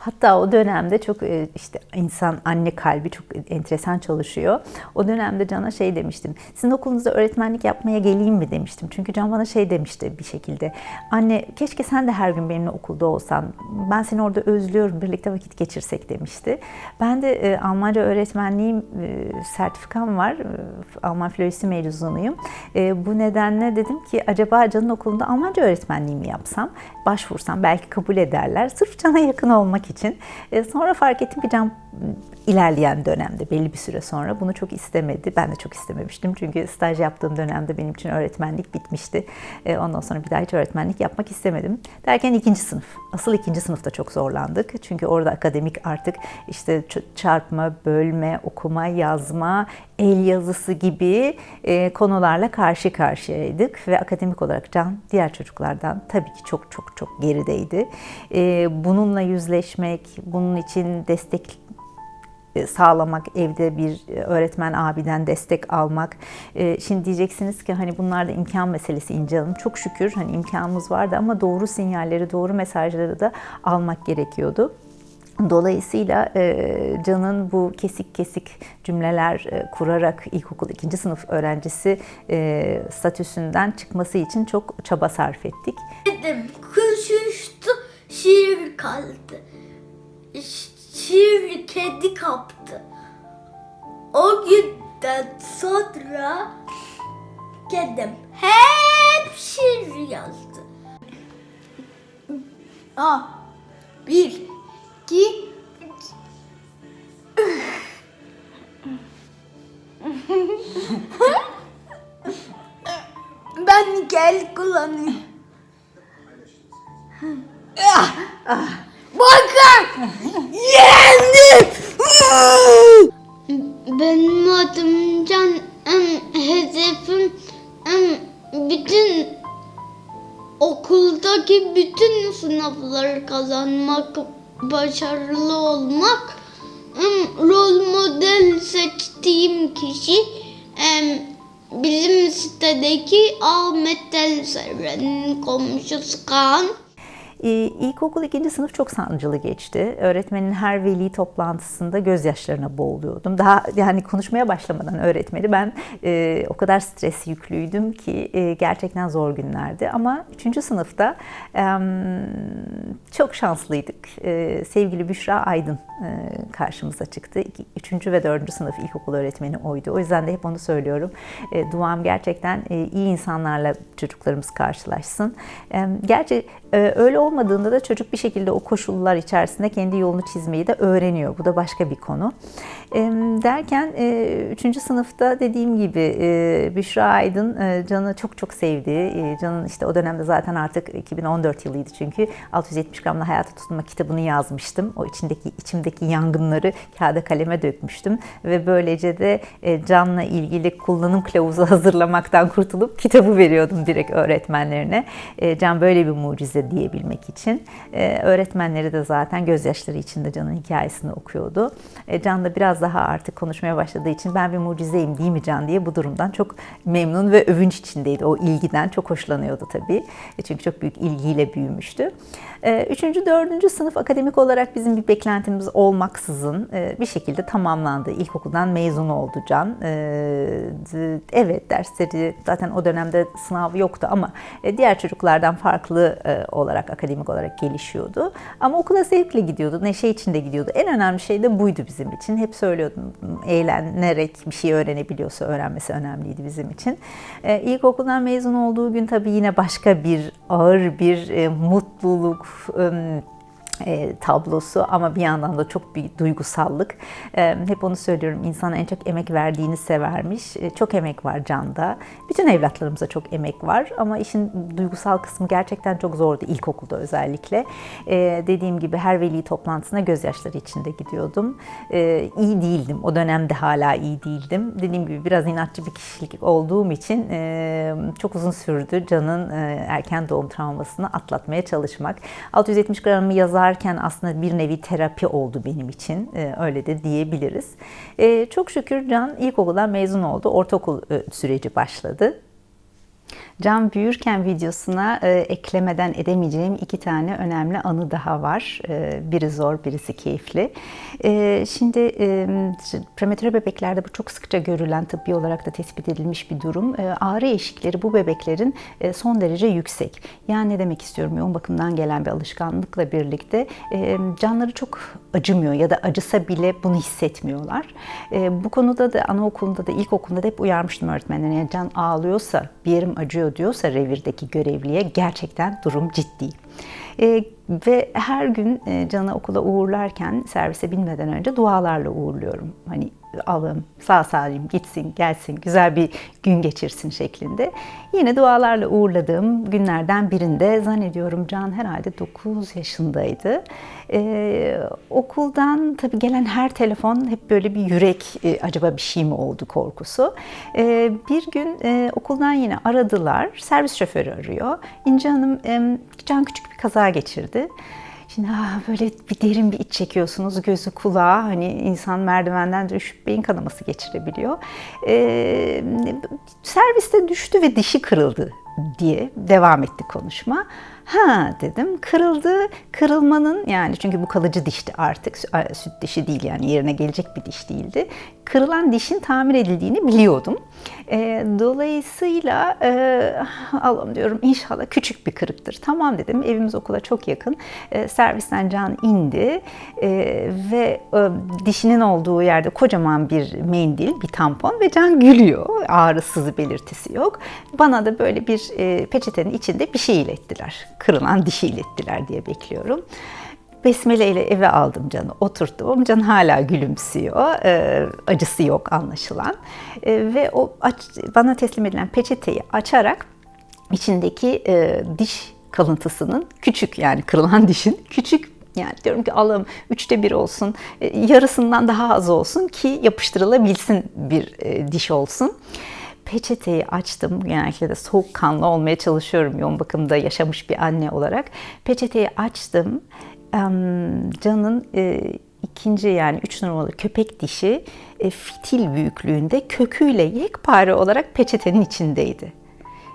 Hatta o dönemde çok e, işte insan anne kalbi çok enteresan çalışıyor. O dönemde Can'a şey demiştim. Sizin okulunuzda öğretmenlik yapmaya geleyim mi demiştim. Çünkü Can bana şey demişti bir şekilde. Anne keşke sen de her gün benimle okulda olsan. Ben seni orada özlüyorum. Birlikte vakit geçirsek demişti. Ben de e, Almanca öğretmenliğim e, sertifikam var. E, Alman filolojisi mezunuyum. Bu nedenle dedim ki acaba Can'ın okulunda Almanca öğretmenliği mi yapsam? Başvursam belki kabul ederler. Sırf Can'a yakın olmak için. E, sonra fark ettim ki Can ilerleyen dönemde belli bir süre sonra bunu çok istemedi. Ben de çok istememiştim. Çünkü staj yaptığım dönemde benim için öğretmenlik bitmişti. E, ondan sonra bir daha hiç öğretmenlik yapmak istemedim. Derken ikinci sınıf. Asıl ikinci sınıfta çok zorlandık. Çünkü orada akademik artık işte çarpma, bölme, okuma, yazma, el yazısı gibi e, konularla karşı karşıyaydık ve akademik olarak Can diğer çocuklardan tabii ki çok çok çok gerideydi. E, bununla yüzleşmek, bunun için destek e, sağlamak, evde bir öğretmen abiden destek almak. E, şimdi diyeceksiniz ki hani bunlar da imkan meselesi İnce Hanım. Çok şükür hani imkanımız vardı ama doğru sinyalleri, doğru mesajları da almak gerekiyordu. Dolayısıyla e, Can'ın bu kesik kesik cümleler e, kurarak ilkokul ikinci sınıf öğrencisi e, statüsünden çıkması için çok çaba sarf ettik. Dedim kuş uçtu şiir kaldı. Şiir kedi kaptı. O günden sonra kedim hep şiir yazdı. Aa, bir, üç. ben gel kullanayım. Bakın! Yendim! Benim adım Can. Hedefim bütün okuldaki bütün sınavları kazanmak, başarılı olmak. Rol model seçtiğim kişi bizim sitedeki Ahmet Elseren'in komşusu Kaan. Ee, İlkokul ikinci sınıf çok sancılı geçti. Öğretmenin her veli toplantısında gözyaşlarına boğuluyordum. Daha yani konuşmaya başlamadan öğretmeni ben e, o kadar stres yüklüydüm ki e, gerçekten zor günlerdi. Ama üçüncü sınıfta e, çok şanslıydık. E, sevgili Büşra Aydın e, karşımıza çıktı. İki, üçüncü ve dördüncü sınıf ilkokul öğretmeni oydu. O yüzden de hep onu söylüyorum. E, duam gerçekten e, iyi insanlarla çocuklarımız karşılaşsın. E, gerçi öyle olmadığında da çocuk bir şekilde o koşullar içerisinde kendi yolunu çizmeyi de öğreniyor. Bu da başka bir konu. E, derken e, 3. sınıfta dediğim gibi e, Büşra Aydın e, Can'ı çok çok sevdi. E, Can'ın işte o dönemde zaten artık 2014 yılıydı çünkü 670 gramla hayata tutunma kitabını yazmıştım. O içindeki içimdeki yangınları kağıda kaleme dökmüştüm ve böylece de e, Can'la ilgili kullanım kılavuzu hazırlamaktan kurtulup kitabı veriyordum direkt öğretmenlerine. E, Can böyle bir mucize diyebilmek için. E, öğretmenleri de zaten gözyaşları içinde Can'ın hikayesini okuyordu. E, Can da biraz daha artık konuşmaya başladığı için ben bir mucizeyim değil mi Can diye bu durumdan çok memnun ve övünç içindeydi. O ilgiden çok hoşlanıyordu tabii. E, çünkü çok büyük ilgiyle büyümüştü. E, üçüncü, dördüncü sınıf akademik olarak bizim bir beklentimiz olmaksızın e, bir şekilde tamamlandı. İlkokuldan mezun oldu Can. E, evet dersleri zaten o dönemde sınav yoktu ama e, diğer çocuklardan farklı e, olarak akademik olarak gelişiyordu. Ama okula zevkle gidiyordu, neşe içinde gidiyordu. En önemli şey de buydu bizim için. Hep söylüyordum, eğlenerek bir şey öğrenebiliyorsa öğrenmesi önemliydi bizim için. E, ilkokuldan mezun olduğu gün tabii yine başka bir ağır bir e, mutluluk, e, e, tablosu ama bir yandan da çok bir duygusallık. E, hep onu söylüyorum insan en çok emek verdiğini severmiş. E, çok emek var Can'da. Bütün evlatlarımıza çok emek var ama işin duygusal kısmı gerçekten çok zordu ilkokulda özellikle. E, dediğim gibi her veli toplantısına gözyaşları içinde gidiyordum. E, iyi değildim. O dönemde hala iyi değildim. Dediğim gibi biraz inatçı bir kişilik olduğum için e, çok uzun sürdü Can'ın e, erken doğum travmasını atlatmaya çalışmak. 670 gramı yazar yazarken aslında bir nevi terapi oldu benim için. Ee, öyle de diyebiliriz. Ee, çok şükür Can ilkokuldan mezun oldu. Ortaokul e, süreci başladı. Can büyürken videosuna e, eklemeden edemeyeceğim iki tane önemli anı daha var. E, biri zor, birisi keyifli. E, şimdi e, prematüre bebeklerde bu çok sıkça görülen, tıbbi olarak da tespit edilmiş bir durum. E, ağrı eşikleri bu bebeklerin e, son derece yüksek. Yani ne demek istiyorum? Yoğun bakımdan gelen bir alışkanlıkla birlikte e, canları çok acımıyor ya da acısa bile bunu hissetmiyorlar. E, bu konuda da anaokulunda da ilkokulunda da hep uyarmıştım öğretmenlerine. Yani can ağlıyorsa, bir yerim acıyor diyorsa revirdeki görevliye gerçekten durum ciddi. E, ve her gün e, Can'ı okula uğurlarken servise binmeden önce dualarla uğurluyorum. Hani Allah'ım sağ salim gitsin, gelsin, güzel bir gün geçirsin şeklinde. Yine dualarla uğurladığım günlerden birinde zannediyorum Can herhalde 9 yaşındaydı. Ee, okuldan tabii gelen her telefon hep böyle bir yürek e, acaba bir şey mi oldu korkusu. Ee, bir gün e, okuldan yine aradılar. Servis şoförü arıyor. İnce Hanım e, Can küçük bir kaza geçirdi. Şimdi ah, böyle bir derin bir iç çekiyorsunuz gözü kulağı hani insan merdivenden düşüp beyin kanaması geçirebiliyor. Ee, serviste düştü ve dişi kırıldı diye devam etti konuşma. Ha dedim kırıldı. Kırılmanın yani çünkü bu kalıcı dişti artık süt dişi değil yani yerine gelecek bir diş değildi. Kırılan dişin tamir edildiğini biliyordum. E, dolayısıyla e, Allah'ım diyorum inşallah küçük bir kırıktır. Tamam dedim evimiz okula çok yakın. E, servisten Can indi e, ve e, dişinin olduğu yerde kocaman bir mendil, bir tampon ve Can gülüyor. Ağrısız belirtisi yok. Bana da böyle bir e, peçetenin içinde bir şey ilettiler. Kırılan dişi ilettiler diye bekliyorum. Besmele ile eve aldım Can'ı, oturttum. Can hala gülümsüyor, e, acısı yok anlaşılan. E, ve o aç, bana teslim edilen peçeteyi açarak içindeki e, diş kalıntısının küçük yani kırılan dişin küçük yani diyorum ki Allah'ım üçte bir olsun, e, yarısından daha az olsun ki yapıştırılabilsin bir e, diş olsun peçeteyi açtım. Genellikle de soğukkanlı olmaya çalışıyorum yoğun bakımda yaşamış bir anne olarak. Peçeteyi açtım. Can'ın e, ikinci yani üç numaralı köpek dişi e, fitil büyüklüğünde köküyle yekpare olarak peçetenin içindeydi.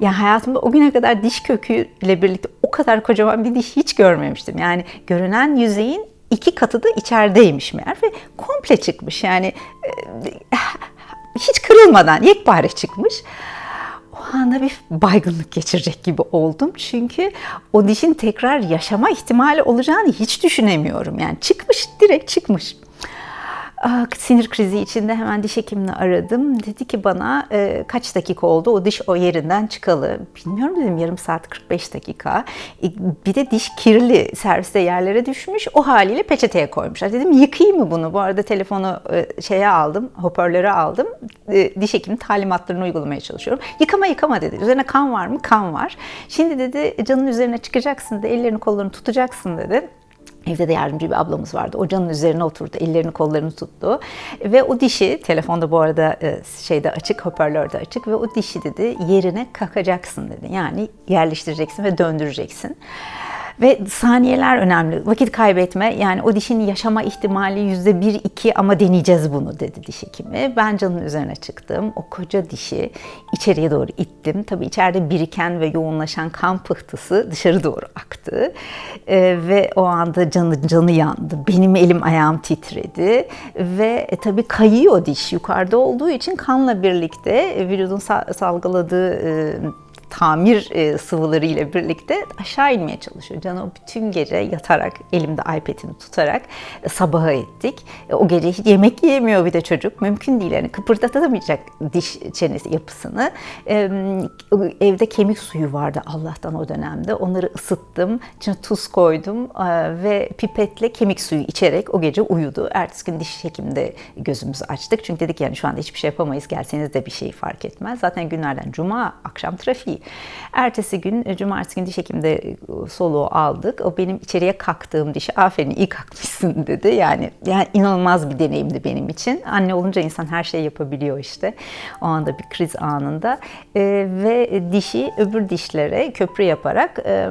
Yani hayatımda o güne kadar diş köküyle birlikte o kadar kocaman bir diş hiç görmemiştim. Yani görünen yüzeyin iki katı da içerideymiş meğer ve komple çıkmış. Yani e, hiç kırılmadan yekpare çıkmış. O anda bir baygınlık geçirecek gibi oldum. Çünkü o dişin tekrar yaşama ihtimali olacağını hiç düşünemiyorum. Yani çıkmış, direkt çıkmış. Ah, sinir krizi içinde hemen diş hekimini aradım. Dedi ki bana e, kaç dakika oldu o diş o yerinden çıkalı. Bilmiyorum dedim yarım saat 45 dakika. E, bir de diş kirli serviste yerlere düşmüş. O haliyle peçeteye koymuşlar. Dedim yıkayayım mı bunu? Bu arada telefonu e, şeye aldım, hoparlöre aldım. E, diş hekiminin talimatlarını uygulamaya çalışıyorum. Yıkama yıkama dedi. Üzerine kan var mı? Kan var. Şimdi dedi canın üzerine çıkacaksın dedi. Ellerini kollarını tutacaksın dedi. Evde de yardımcı bir ablamız vardı. O canın üzerine oturdu, ellerini kollarını tuttu. Ve o dişi, telefonda bu arada e, şeyde açık, hoparlörde açık ve o dişi dedi yerine kakacaksın dedi. Yani yerleştireceksin ve döndüreceksin. Ve saniyeler önemli. Vakit kaybetme. Yani o dişin yaşama ihtimali yüzde bir iki ama deneyeceğiz bunu dedi diş hekimi. Ben canın üzerine çıktım. O koca dişi içeriye doğru ittim. Tabii içeride biriken ve yoğunlaşan kan pıhtısı dışarı doğru aktı. Ee, ve o anda canı canı yandı. Benim elim ayağım titredi. Ve e, tabii kayıyor diş yukarıda olduğu için kanla birlikte e, vücudun salgıladığı e, tamir e, sıvıları ile birlikte aşağı inmeye çalışıyor. Canı bütün gece yatarak, elimde iPad'ini tutarak e, sabaha ettik. E, o gece hiç yemek yiyemiyor bir de çocuk. Mümkün değil yani kıpırdatamayacak diş çenesi yapısını. Evde kemik suyu vardı Allah'tan o dönemde. Onları ısıttım, içine tuz koydum e, ve pipetle kemik suyu içerek o gece uyudu. Ertesi gün diş hekimde gözümüzü açtık. Çünkü dedik yani şu anda hiçbir şey yapamayız. Gelseniz de bir şey fark etmez. Zaten günlerden cuma, akşam trafiği. Ertesi gün, e, cumartesi gün diş hekimde e, soluğu aldık. O benim içeriye kalktığım dişi, aferin iyi kalkmışsın dedi. Yani, yani inanılmaz bir deneyimdi benim için. Anne olunca insan her şeyi yapabiliyor işte. O anda bir kriz anında. E, ve dişi öbür dişlere köprü yaparak e,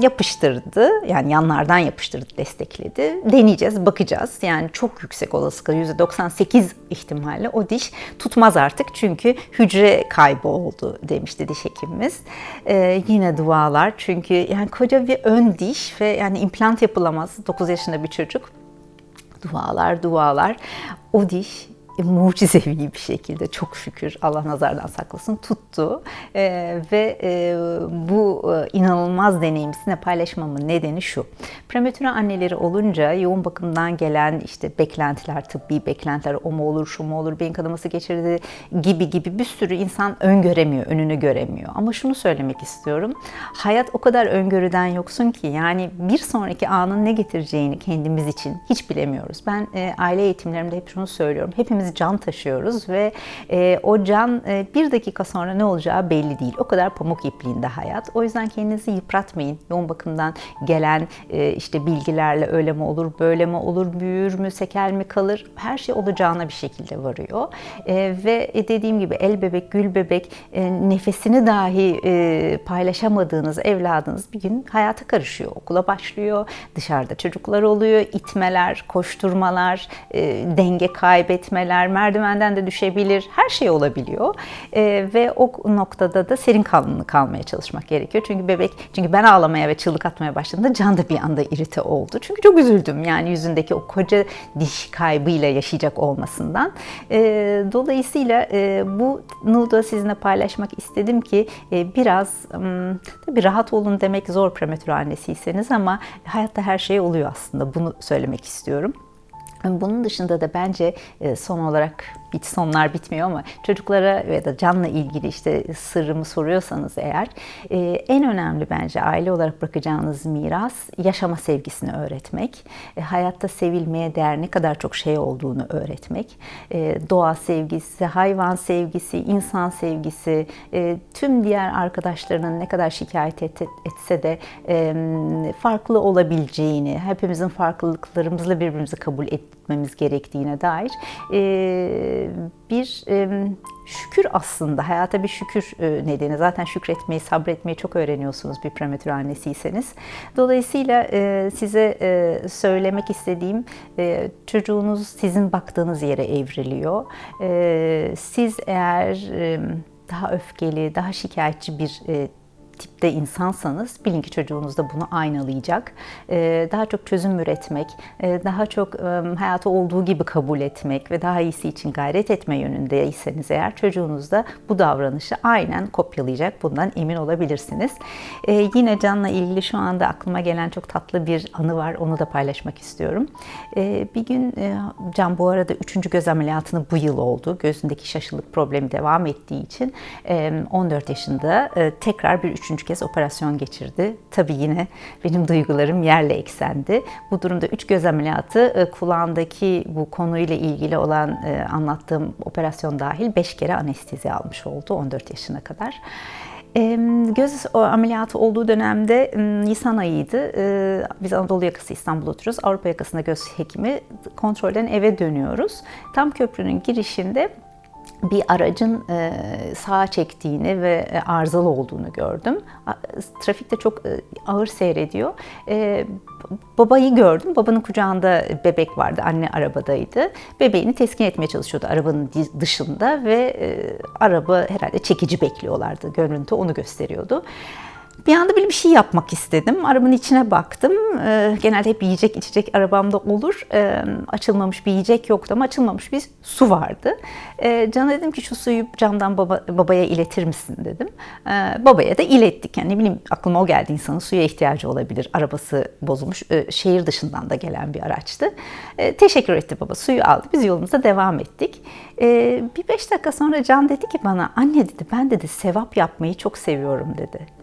yapıştırdı. Yani yanlardan yapıştırdı, destekledi. Deneyeceğiz, bakacağız. Yani çok yüksek olasılıkla %98 ihtimalle o diş tutmaz artık. Çünkü hücre kaybı oldu demişti diş hekimimiz. İsterseniz. Ee, yine dualar çünkü yani koca bir ön diş ve yani implant yapılamaz 9 yaşında bir çocuk. Dualar, dualar. O diş mucizevi bir şekilde çok şükür Allah nazardan saklasın tuttu Ee, ve e, bu e, inanılmaz deneyimi paylaşmamın nedeni şu. Prematüre anneleri olunca yoğun bakımdan gelen işte beklentiler, tıbbi beklentiler o mu olur, şu mu olur, beyin kanaması geçirdi gibi gibi bir sürü insan öngöremiyor, önünü göremiyor. Ama şunu söylemek istiyorum. Hayat o kadar öngörüden yoksun ki yani bir sonraki anın ne getireceğini kendimiz için hiç bilemiyoruz. Ben e, aile eğitimlerimde hep şunu söylüyorum. Hepimiz can taşıyoruz ve e, o can e, bir dakika sonra ne olacağı belli değil. O kadar pamuk ipliğinde hayat. O yüzden kendinizi yıpratmayın. Yoğun bakımdan gelen e, işte bilgilerle öyle mi olur, böyle mi olur, büyür mü, sekel mi kalır? Her şey olacağına bir şekilde varıyor. E, ve dediğim gibi el bebek, gül bebek e, nefesini dahi e, paylaşamadığınız evladınız bir gün hayata karışıyor. Okula başlıyor, dışarıda çocuklar oluyor, itmeler, koşturmalar, e, denge kaybetmeler, merdivenden de düşebilir, her şey olabiliyor. E, ve o noktada da serin kanlı kalmaya çalışmak gerekiyor. Çünkü bebek, çünkü ben ağlamaya ve çığlık atmaya başladığımda Can da bir anda irite oldu. Çünkü çok üzüldüm yani yüzündeki o koca diş kaybıyla yaşayacak olmasından. E, dolayısıyla e, bunu da sizinle paylaşmak istedim ki e, biraz tabii rahat olun demek zor prematür annesiyseniz ama hayatta her şey oluyor aslında. Bunu söylemek istiyorum. Bunun dışında da bence e, son olarak bit sonlar bitmiyor ama çocuklara ya da canla ilgili işte sırrımı soruyorsanız eğer e, en önemli bence aile olarak bırakacağınız miras yaşama sevgisini öğretmek. E, hayatta sevilmeye değer ne kadar çok şey olduğunu öğretmek. Doğa sevgisi, hayvan sevgisi, insan sevgisi, tüm diğer arkadaşlarının ne kadar şikayet etse de farklı olabileceğini, hepimizin farklılıklarımızla birbirimizi kabul etmemiz gerektiğine dair bir şükür aslında hayata bir şükür nedeni. Zaten şükretmeyi, sabretmeyi çok öğreniyorsunuz bir prematür annesiyseniz. Dolayısıyla size söylemek istediğim çocuğunuz sizin baktığınız yere evriliyor. Siz eğer daha öfkeli, daha şikayetçi bir tipte insansanız bilin ki çocuğunuz da bunu aynalayacak. Ee, daha çok çözüm üretmek, e, daha çok hayatı olduğu gibi kabul etmek ve daha iyisi için gayret etme yönündeyseniz eğer çocuğunuz da bu davranışı aynen kopyalayacak. Bundan emin olabilirsiniz. Ee, yine Can'la ilgili şu anda aklıma gelen çok tatlı bir anı var. Onu da paylaşmak istiyorum. Ee, bir gün e, Can bu arada 3. göz ameliyatını bu yıl oldu. Gözündeki şaşılık problemi devam ettiği için 14 yaşında e, tekrar bir 3 üçüncü kez operasyon geçirdi. Tabii yine benim duygularım yerle eksendi. Bu durumda üç göz ameliyatı e, kulağındaki bu konuyla ilgili olan e, anlattığım operasyon dahil beş kere anestezi almış oldu 14 yaşına kadar. Göz ameliyatı olduğu dönemde Nisan ayıydı. Biz Anadolu yakası İstanbul'da oturuyoruz. Avrupa yakasında göz hekimi kontrolden eve dönüyoruz. Tam köprünün girişinde bir aracın e, sağa çektiğini ve e, arızalı olduğunu gördüm. Trafikte çok e, ağır seyrediyor. Babayı gördüm. Babanın kucağında bebek vardı. Anne arabadaydı. Bebeğini teskin etmeye çalışıyordu arabanın dışında ve araba herhalde çekici bekliyorlardı. Görüntü onu gösteriyordu. Bir anda böyle bir şey yapmak istedim. Arabanın içine baktım. Ee, genelde hep yiyecek içecek arabamda olur. Ee, açılmamış bir yiyecek yoktu ama açılmamış bir su vardı. Ee, Can'a dedim ki şu suyu camdan baba, babaya iletir misin dedim. Babaya da ilettik. Yani ne bileyim aklıma o geldi insanın suya ihtiyacı olabilir. Arabası bozulmuş. Şehir dışından da gelen bir araçtı. Teşekkür etti baba. Suyu aldı. Biz yolumuza devam ettik. Bir beş dakika sonra Can dedi ki bana anne dedi ben dedi sevap yapmayı çok seviyorum dedi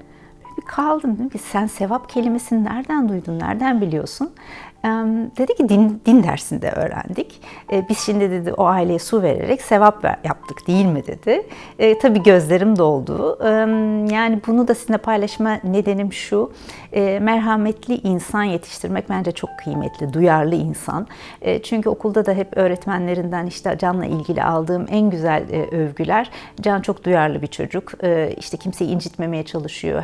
kaldım dedim ki sen sevap kelimesini nereden duydun, nereden biliyorsun? dedi ki din, din dersinde öğrendik. E, biz şimdi dedi o aileye su vererek sevap yaptık değil mi dedi. E, tabii gözlerim doldu. E, yani bunu da sizinle paylaşma nedenim şu. E, merhametli insan yetiştirmek bence çok kıymetli. Duyarlı insan. E, çünkü okulda da hep öğretmenlerinden işte Can'la ilgili aldığım en güzel e, övgüler. Can çok duyarlı bir çocuk. E, işte kimseyi incitmemeye çalışıyor.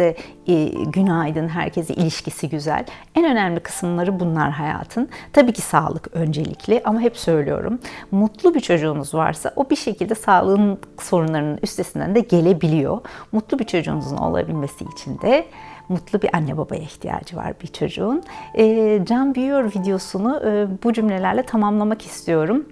Herkese e, günaydın, herkese ilişkisi güzel. En önemli kısımları bunlar hayatın. Tabii ki sağlık öncelikli ama hep söylüyorum. Mutlu bir çocuğunuz varsa o bir şekilde sağlığın sorunlarının üstesinden de gelebiliyor. Mutlu bir çocuğunuzun olabilmesi için de mutlu bir anne babaya ihtiyacı var bir çocuğun. Ee, Can Büyüyor videosunu e, bu cümlelerle tamamlamak istiyorum.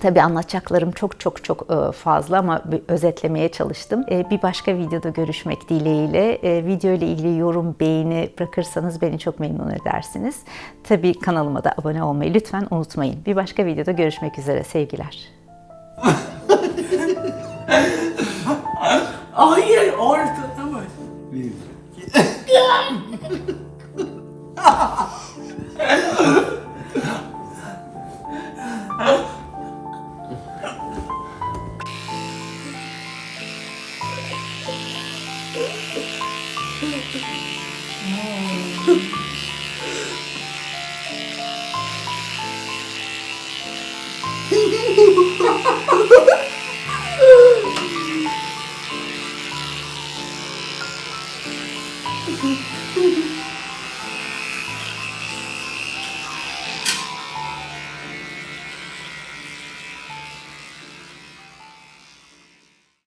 Tabi anlatacaklarım çok çok çok e, fazla ama özetlemeye çalıştım. E, bir başka videoda görüşmek dileğiyle. E, video ile ilgili yorum, beğeni bırakırsanız beni çok memnun edersiniz. Tabi kanalıma da abone olmayı lütfen unutmayın. Bir başka videoda görüşmek üzere. Sevgiler. Hayır ortada. もう。